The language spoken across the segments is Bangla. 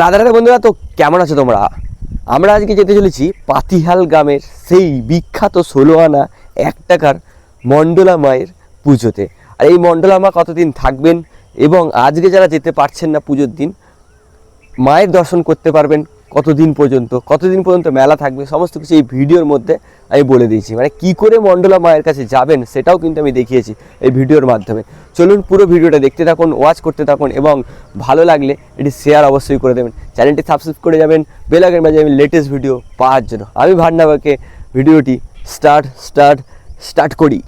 রাধা রাধা বন্ধুরা, তো কেমন আছো তোমরা? আমরা আজকে যেতে চলেছি পাতিহাল গ্রামের সেই বিখ্যাত ষোলো আনা এক টাকার মণ্ডলা মায়ের পুজোতে। আর এই মণ্ডলা মা কতদিন থাকবেন এবং আজকে যারা যেতে পারছেন না পুজোর দিন, মায়ের দর্শন করতে পারবেন কতদিন পর্যন্ত কতদিন পর্যন্ত মেলা থাকবে, সমস্ত কিছু এই ভিডিওর মধ্যে আমি বলে দিয়েছি। মানে কি করে মণ্ডলা মায়ের কাছে যাবেন সেটাও কিন্তু আমি দেখিয়েছি এই ভিডিওর মাধ্যমে। চলুন পুরো ভিডিওটা দেখতে থাকুন ওয়াচ করতে থাকুন এবং ভালো লাগলে এটি শেয়ার অবশ্যই করে দেবেন। চ্যানেলটি সাবস্ক্রাইব করে যাবেন বেলাগের মাঝে আমি লেটেস্ট ভিডিও পাওয়ার জন্য। আমি ভান্ডাবাকে ভিডিওটি স্টার্ট স্টার্ট স্টার্ট করি।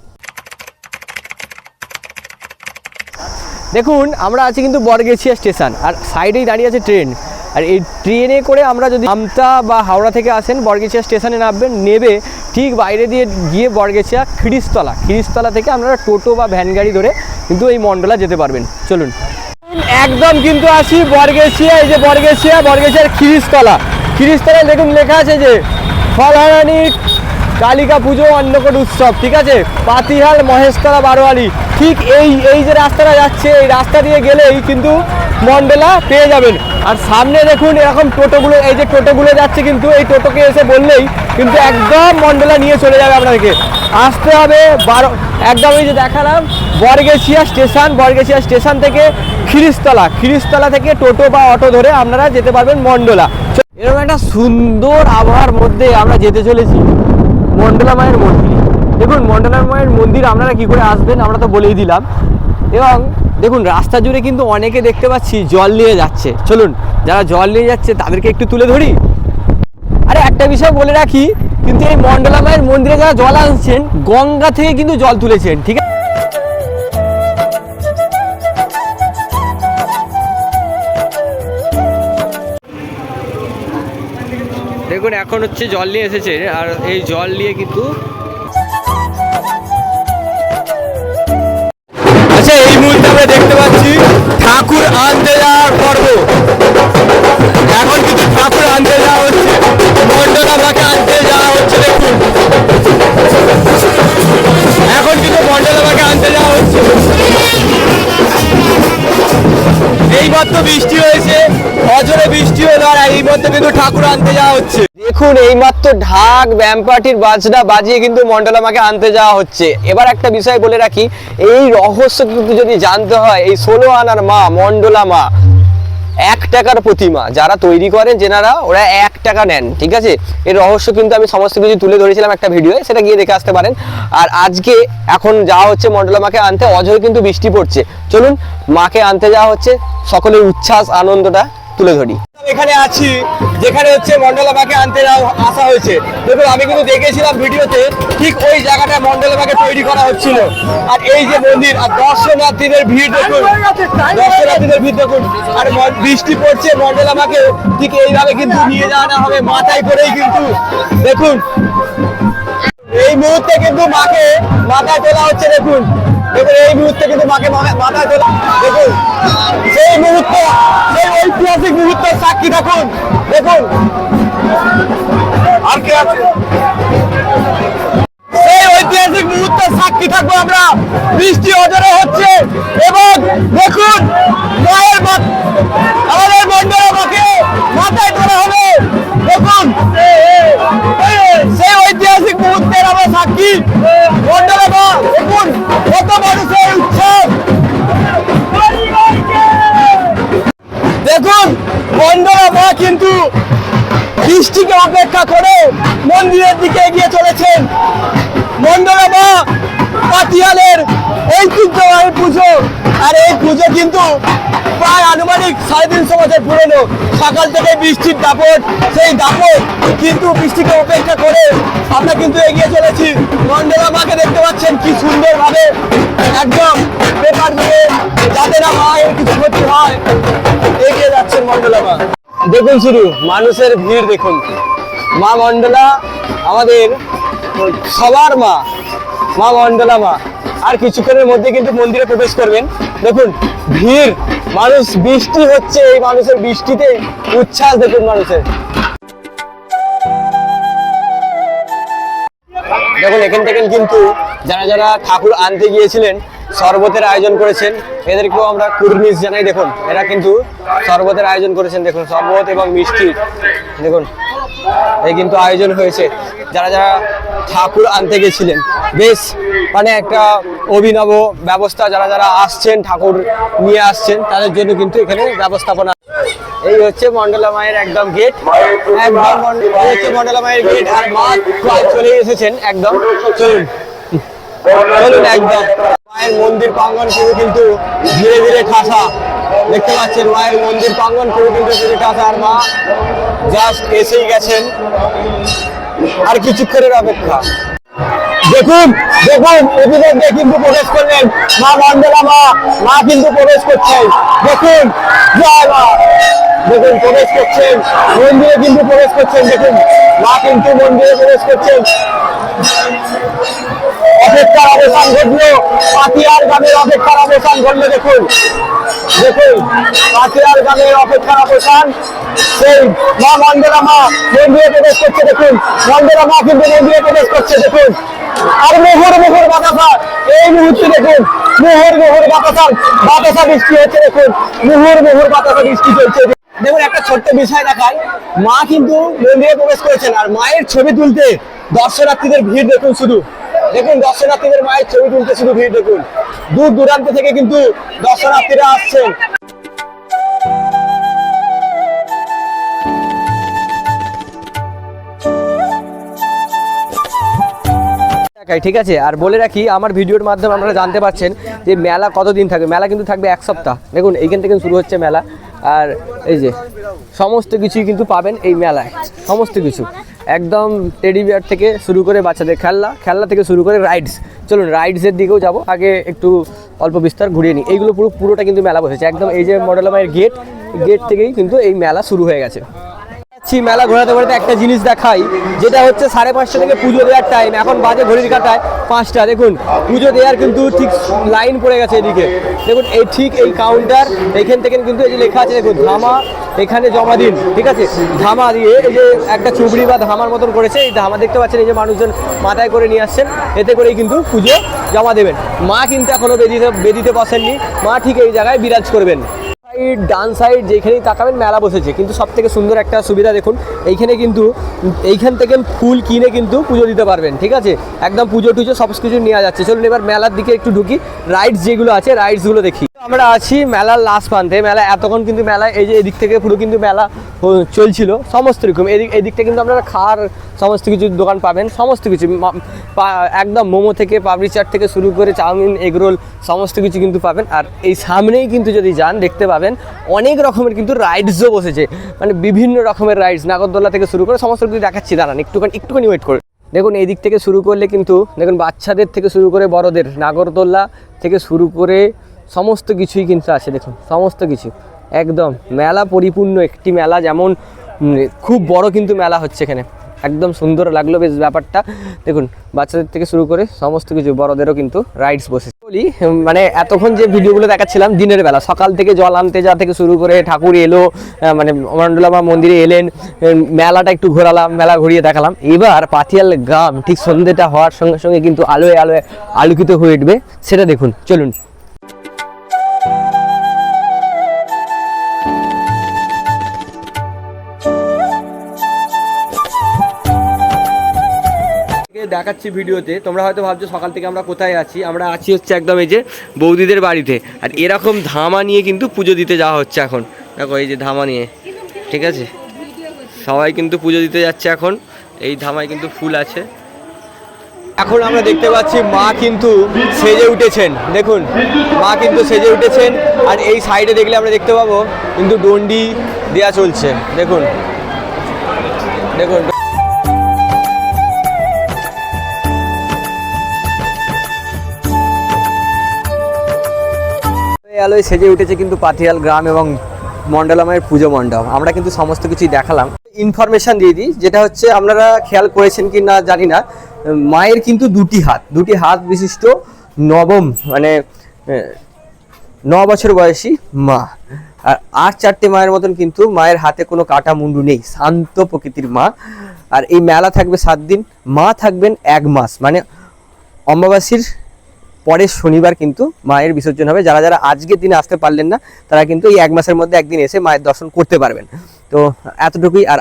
দেখুন, আমরা আছি কিন্তু বরগেছিয়া স্টেশন, আর সাইডেই দাঁড়িয়ে আছে ট্রেন। আর এই ট্রেনে করে আমরা যদি আমতা বা হাওড়া থেকে আসেন বরগেছিয়া স্টেশনে নামবেন, নেবে ঠিক বাইরে দিয়ে গিয়ে বরগেছিয়া খিরিস্তলা খিরিস্তলা থেকে আপনারা টোটো বা ভ্যান গাড়ি ধরে কিন্তু এই মণ্ডলা যেতে পারবেন। চলুন। একদম কিন্তু আসি বরগেছিয়া, এই যে বরগেছিয়া, বরগেছিয়ার খিরিস্তলা খিরিস্তলায় দেখুন লেখা আছে যে ফলহারানি কালিকা পুজো অন্নকট উৎসব, ঠিক আছে? পাতিহাল মহেশতলা বারোয়ারি ঠিক এই এই যে রাস্তাটা যাচ্ছে, এই রাস্তা দিয়ে গেলেই কিন্তু মন্ডলা পেয়ে যাবেন। আর সামনে দেখুন এরকম টোটোগুলো, এই যে টোটোগুলো যাচ্ছে কিন্তু, এই টোটোকে এসে বললেই কিন্তু একদম মন্ডলা নিয়ে চলে যাবে আপনাদেরকে আসতে হবে বারো, একদম এই যে দেখালাম বরগেছিয়া স্টেশন বরগেছিয়া স্টেশন থেকে খিরিস্তলা খিরিস্তলা থেকে টোটো বা অটো ধরে আপনারা যেতে পারবেন মন্ডলা। এরকম একটা সুন্দর আবহাওয়ার মধ্যে আমরা যেতে চলেছি, মন্ডলা মায়ের মন্দির। দেখুন, মন্ডলা মায়ের মন্দির আপনারা কি করে আসবেন আমরা তো বলেই দিলাম। এবং দেখুন, রাস্তা জুড়ে কিন্তু অনেকে দেখতে পাচ্ছি জল নিয়ে যাচ্ছে। চলুন, যারা জল নিয়ে যাচ্ছে, তাদেরকে একটু তুলে ধরি। আরে, একটা বিষয় বলে রাখি, কিন্তু এই মন্ডলা মায়ের মন্দিরে যারা জল আনছেন, গঙ্গা থেকে কিন্তু জল তুলেছেন, ঠিক আছে? দেখুন, এখন হচ্ছে জল নিয়ে এসেছে আর এই জল নিয়ে কিন্তু আমরা দেখতে পাচ্ছি ঠাকুর আনতে যাওয়ার পর্ব। এখন কিন্তু ঠাকুর আনতে যাওয়া হচ্ছে। মন্ডলা মাকে আনতে যাওয়া হচ্ছে, দেখুন। এখন কিন্তু মন্ডলা মাকে আনতে যাওয়া হচ্ছে। এইমাত্র বৃষ্টি হয়েছে অজরে বৃষ্টি হলো আর এইমাত্র কিন্তু ঠাকুর আনতে যাওয়া হচ্ছে। দেখুন, এইমাত্র ঢাক, ব্যাম্পাটির বাজনা বাজিয়ে কিন্তু মন্ডলা মাকে আনতে যাওয়া হচ্ছে। এবার একটা বিষয় বলে রাখি, এই রহস্য কিন্তু যদি জানতে হয়, এই ষোলো আনার মা মন্ডলা মা এক টাকার প্রতিমা, যারা তৈরি করেন যেনারা, ওরা এক টাকা নেন, ঠিক আছে? এর রহস্য কিন্তু আমি সমস্ত কিছু তুলে ধরেছিলাম একটা ভিডিও সেটা গিয়ে দেখে আসতে পারেন। আর আজকে এখন যাওয়া হচ্ছে মন্ডলা মাকে আনতে, অঝরে কিন্তু বৃষ্টি পড়ছে। চলুন, মাকে আনতে যাওয়া হচ্ছে, সকলের উচ্ছ্বাস, আনন্দটা তুলে ধরি। এখানে আছি যেখানে হচ্ছে মন্ডলা মাকে আনতে আসা হয়েছে। দেখুন আমি কিন্তু দেখেছিলাম ভিডিওতে ঠিক ওই জায়গাটা মন্ডলা মাকে তৈরি করা হচ্ছিল। আর এই যে মন্দির আর দর্শনার্থীদের ভিড় দেখুন। দর্শনার্থীদের ভিড় দেখুন। আর বৃষ্টি পড়ছে মন্ডলা মাকে ঠিক এইভাবে কিন্তু নিয়ে যাওয়া হবে মাথায় করেই কিন্তু। দেখুন এই মুহূর্তে কিন্তু মাকে মাথায় তোলা হচ্ছে দেখুন। দেখুন এই মুহূর্তে কিন্তু মাকে মাথায় তোলা। দেখুন, সেই মুহূর্তে, সেই ঐতিহাসিক মুহূর্তের সাক্ষী দেখুন দেখুন। আর কে আছে? ঐতিহাসিক মুহূর্তের সাক্ষী থাকব আমরা। বৃষ্টি অজরে হচ্ছে। এবং দেখুন, মায়ের আমাদের মন্ডলা মাকে মাথায় তোলা হবে। দেখুন সেই ঐতিহাসিক মুহূর্তের আমরা সাক্ষী দেখুন কত মানুষের উৎসব দেখুন মন্ডলা মা কিন্তু বৃষ্টিকে অপেক্ষা করে মন্দিরের দিকে এগিয়ে চলেছেন। মন্ডলা মা পাতিয়ালের ঐতিহ্যবাহী পুজো, আর এই পুজো কিন্তু প্রায় আনুমানিক সাড়ে তিনশো বছর পুরনো। সকাল থেকে বৃষ্টির দাপট, সেই দাপট কিন্তু বৃষ্টিকে অপেক্ষা করে। আমরা কিন্তু এগিয়ে চলেছি। মন্ডলা মাকে দেখতে পাচ্ছেন কি সুন্দরভাবে। একদম পেপার দিয়ে যাতে না মায়ের কিছু ক্ষতি হয়, এগিয়ে যাচ্ছেন মন্ডলা মা। দেখুন শুরু মানুষের ভিড় দেখুন। মা মন্ডলা আমাদের সবার মা। মা মন্ডলা মা। আর কিছুক্ষণের মধ্যে কিন্তু মন্দিরে প্রবেশ করবেন। দেখুন, ভিড়। মানুষ বৃষ্টি হচ্ছে, এই মানুষের বৃষ্টিতে উচ্ছ্বাস দেখুন মানুষের। দেখুন, এখান থেকে কিন্তু যারা যারা ঠাকুর আনতে গিয়েছিলেন, শরবতের আয়োজন করেছেন, এদেরকেও আমরা কুর্নিশ জানাই। দেখুন, এরা কিন্তু শরবতের আয়োজন করেছেন। দেখুন, শরবত এবং মিষ্টি। দেখুন এই কিন্তু আয়োজন হয়েছে। যারা যারা ঠাকুর আনতে গেছিলেন, বেশ মানে একটা অভিনব ব্যবস্থা যারা যারা আসছেন, ঠাকুর নিয়ে আসছেন, তাদের জন্য কিন্তু এখানে ব্যবস্থাপনা। এই হচ্ছে মন্ডলা মায়ের একদম গেট। একদম হচ্ছে মন্ডলা মায়ের গেট। আর মা চলে এসেছেন একদম। চলুন। চলুন একদম। মায়ের মন্দির প্রাঙ্গন পুরো কিন্তু ধীরে ধীরে ঠাসা। দেখতে পাচ্ছেন মায়ের মন্দির প্রাঙ্গন পুরো কিন্তু আর মা জাস্ট এসেই গেছেন। আর কিছুক্ষণের অপেক্ষা। দেখুন দেখুন ইতিমধ্যে কিন্তু প্রবেশ করলেন মা মন্ডলা মা মা কিন্তু প্রবেশ করছেন। দেখুন, জয় মা। দেখুন, প্রবেশ করছেন। মন্দিরে কিন্তু প্রবেশ করছেন, দেখুন। মা কিন্তু মন্দিরে প্রবেশ করছেন। অপেক্ষার অবসান ঘটলো। পাতিয়ার গ্রামের অপেক্ষার অবসান ঘটলো, দেখুন। দেখুন, পাতিয়ার গ্রামের অপেক্ষার অবসান। সেই মা মন্দিরা মা মন্দিরে প্রবেশ করছে, দেখুন। মন্দিরা মা কিন্তু মন্দিরে প্রবেশ করছে, দেখুন। আর মোহর মোহর বাতাসা, এই মুহূর্তে দেখুন, মোহর মোহর বাতাসা বাতাসা বৃষ্টি হচ্ছে, দেখুন। মোহর মোহর বাতাসা বৃষ্টি চলছে। দেখুন, একটা ছোট্ট বিষয় দেখায় মা কিন্তু মন্দিরে প্রবেশ করেছেন, আর মায়ের ছবি তুলতে দর্শনার্থীদের ভিড় দেখুন শুধু। দেখুন, দর্শনার্থীদের মায়ের ছবি তুলতে শুধু ভিড় দেখুন। দূর দূরান্ত থেকে কিন্তু দর্শনার্থীরা আসছেন। ঠিক আছে? আর বলে রাখি, আমার ভিডিওর মাধ্যমে আপনারা জানতে পারছেন যে মেলা কতদিন থাকবে। মেলা কিন্তু থাকবে এক সপ্তাহ। দেখুন, এইখান থেকে শুরু হচ্ছে মেলা। আর এই যে, সমস্ত কিছুই কিন্তু পাবেন এই মেলায়। সমস্ত কিছু। একদম টেডি বিয়ার থেকে শুরু করে বাচ্চাদের খেলনা খেলনা থেকে শুরু করে রাইডস চলুন রাইডসের দিকেও যাব। আগে একটু অল্প বিস্তার ঘুরিয়ে নিই। এইগুলো পুরো, পুরোটা কিন্তু মেলা বসেছে। একদম এই যে মডেল আমার গেট গেট থেকেই কিন্তু এই মেলা শুরু হয়ে গেছে। যাচ্ছি, মেলা ঘোরাতে ঘোরাতে একটা জিনিস দেখাই, যেটা হচ্ছে সাড়ে পাঁচটা থেকে পুজো দেওয়ার টাইম এখন বাজে ঘড়ির কাটায় পাঁচটা। দেখুন, পুজো দেওয়ার কিন্তু ঠিক লাইন পড়ে গেছে এদিকে। দেখুন, এই ঠিক এই কাউন্টার এখান থেকে কিন্তু এই যে লেখা আছে, দেখুন, ধামা, এখানে জমা দিন, ঠিক আছে? ধামা দিয়ে এই যে একটা চুবড়ি বা ধামার মতন করেছে, এই ধামা দেখতে পাচ্ছেন, এই যে মানুষজন মাথায় করে নিয়ে আসছেন, এতে করেই কিন্তু পুজো জমা দেবেন। মা কিন্তু এখনও বেদিতে বেদিতে বসেননি, মা ঠিক এই জায়গায় বিরাজ করবেন। সাইড ডান সাইড যেখানেই তাকাবেন, মেলা বসেছে। কিন্তু সব থেকে সুন্দর একটা সুবিধা দেখুন, এইখানে কিন্তু এইখান থেকে ফুল কিনে কিন্তু পুজো দিতে পারবেন, ঠিক আছে? একদম পুজো টুজো সব কিছু নেওয়া যাচ্ছে। চলুন এবার মেলার দিকে একটু ঢুকি। রাইডস যেগুলো আছে রাইডসগুলো দেখি। আমরা আছি মেলার লাস্ট প্রান্তে মেলা এতক্ষণ কিন্তু মেলা, এই যে এদিক থেকে পুরো কিন্তু মেলা চলছিল। সমস্ত রকম। এদিক, এদিকটা কিন্তু আপনারা খাওয়ার সমস্ত কিছু দোকান পাবেন, সমস্ত কিছু। একদম মোমো থেকে পাপড়ি চাট থেকে শুরু করে চাউমিন এগরোল সমস্ত কিছু কিন্তু পাবেন। আর এই সামনেই কিন্তু যদি যান, দেখতে পাবেন অনেক রকমের কিন্তু রাইডসও বসেছে। মানে বিভিন্ন রকমের রাইডস নাগরদোলা থেকে শুরু করে সমস্ত কিছু দেখাচ্ছি। দাঁড়ান, একটুখানি একটুখানি ওয়েট করে। দেখুন এই দিক থেকে শুরু করলে কিন্তু দেখুন, বাচ্চাদের থেকে শুরু করে বড়দের নাগরদোল্লা থেকে শুরু করে সমস্ত কিছুই কিন্তু আছে, দেখুন, সমস্ত কিছু। একদম, মেলা পরিপূর্ণ একটি মেলা যেমন খুব বড় কিন্তু মেলা হচ্ছে এখানে। একদম সুন্দর লাগল বেশ ব্যাপারটা। দেখুন, বাচ্চাদের থেকে শুরু করে সমস্ত কিছু, বড়দেরও কিন্তু রাইডস বসে বলি মানে এতক্ষণ যে ভিডিওগুলো দেখাচ্ছিলাম, দিনের বেলা। সকাল থেকে জল আনতে যা থেকে শুরু করে ঠাকুর এলো মানে মন্ডলামা মন্দিরে এলেন মেলাটা একটু ঘোরালাম, মেলা ঘুরিয়ে দেখালাম। এবার পাথিয়াল গ্রাম, ঠিক সন্ধ্যেটা হওয়ার সঙ্গে সঙ্গে কিন্তু আলোয় আলোয় আলোকিত হয়ে উঠবে। সেটা দেখুন, চলুন। থেকে দেখাচ্ছি ভিডিওতে, তোমরা হয়তো ভাবছ সকাল থেকে আমরা কোথায় আছি? আমরা আছি হচ্ছে একদম এই যে বৌদিদের বাড়িতে। আর এরকম ধামা নিয়ে কিন্তু পুজো দিতে যাওয়া হচ্ছে এখন। দেখো এই যে ধামা নিয়ে, ঠিক আছে? সবাই কিন্তু পুজো দিতে যাচ্ছে এখন। এই ধামায় কিন্তু ফুল আছে। এখন আমরা দেখতে পাচ্ছি মা কিন্তু সেজে উঠেছেন। দেখুন, মা কিন্তু সেজে উঠেছেন। আর এই সাইডে দেখলে আমরা দেখতে পাবো কিন্তু ডন্ডি দেয়া চলছে। দেখুন দেখুন। আলোয় সেজে উঠেছে কিন্তু পাতিয়াল গ্রাম এবং মণ্ডলামায়ের পুজো মণ্ডপ। আমরা কিন্তু সমস্ত কিছুই দেখালাম। ইনফরমেশন দিয়ে দিই, যেটা হচ্ছে আপনারা খেয়াল করেছেন কি না জানি না, মায়ের কিন্তু দুটি হাত। দুটি হাত বিশিষ্ট নবম মানে ন বছর বয়সী মা। আর আর চারটে মায়ের মতন কিন্তু মায়ের হাতে কোনো কাটা মুন্ডু নেই, শান্ত প্রকৃতির মা। আর এই মেলা থাকবে সাত দিন, মা থাকবেন এক মাস। মানে অম্বাবাসীর পরের শনিবার কিন্তু মায়ের বিসর্জন হবে। যারা যারা আজকের দিনে আসতে পারলেন না, তারা কিন্তু এই এক মাসের মধ্যে একদিন এসে মায়ের দর্শন করতে পারবেন। তো এতটুকুই, আর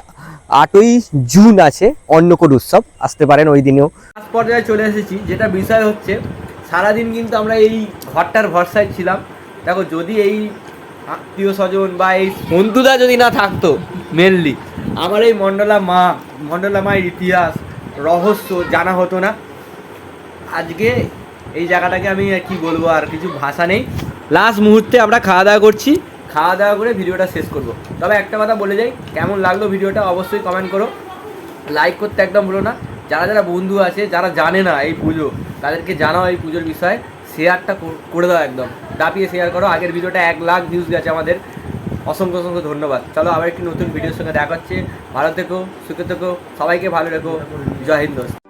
আটই জুন আছে, অন্নকূট উৎসব, আসতে পারেন ওই দিনেও। লাস্ট পর্যায়ে চলে এসেছি, যেটা বিষয় হচ্ছে, সারাদিন কিন্তু আমরা এই ঘরটার ভরসায় ছিলাম। দেখো, যদি এই আত্মীয় স্বজন বা এই বন্ধুদা যদি না থাকতো মেনলি আমার এই মণ্ডলা মা, মণ্ডলা মায়ের ইতিহাস, রহস্য জানা হতো না। আজকে এই জায়গাটাকে আমি আর কি বলব, আর কিছু ভাষা নেই। লাস্ট মুহূর্তে আমরা খাওয়া দাওয়া করছি। খাওয়া দাওয়া করে ভিডিওটা শেষ করব। তবে একটা কথা বলে যাই, কেমন লাগল ভিডিওটা অবশ্যই কমেন্ট করো। লাইক করতে একদম ভুলো না। যারা যারা বন্ধু আছে, যারা জানে না এই পুজো, তাদেরকে জানাও এই পুজোর বিষয়ে। শেয়ারটা করে দাও একদম। দাপিয়ে শেয়ার করো। আগের ভিডিওটা এক লাখ ভিউজ গেছে আমাদের। অসংখ্য অসংখ্য ধন্যবাদ। চলো আবার একটি নতুন ভিডিওর সঙ্গে দেখা হচ্ছে। ভালো থেকো, সুখে থেকো, সবাইকে ভালো রেখো। জয় হিন্দ।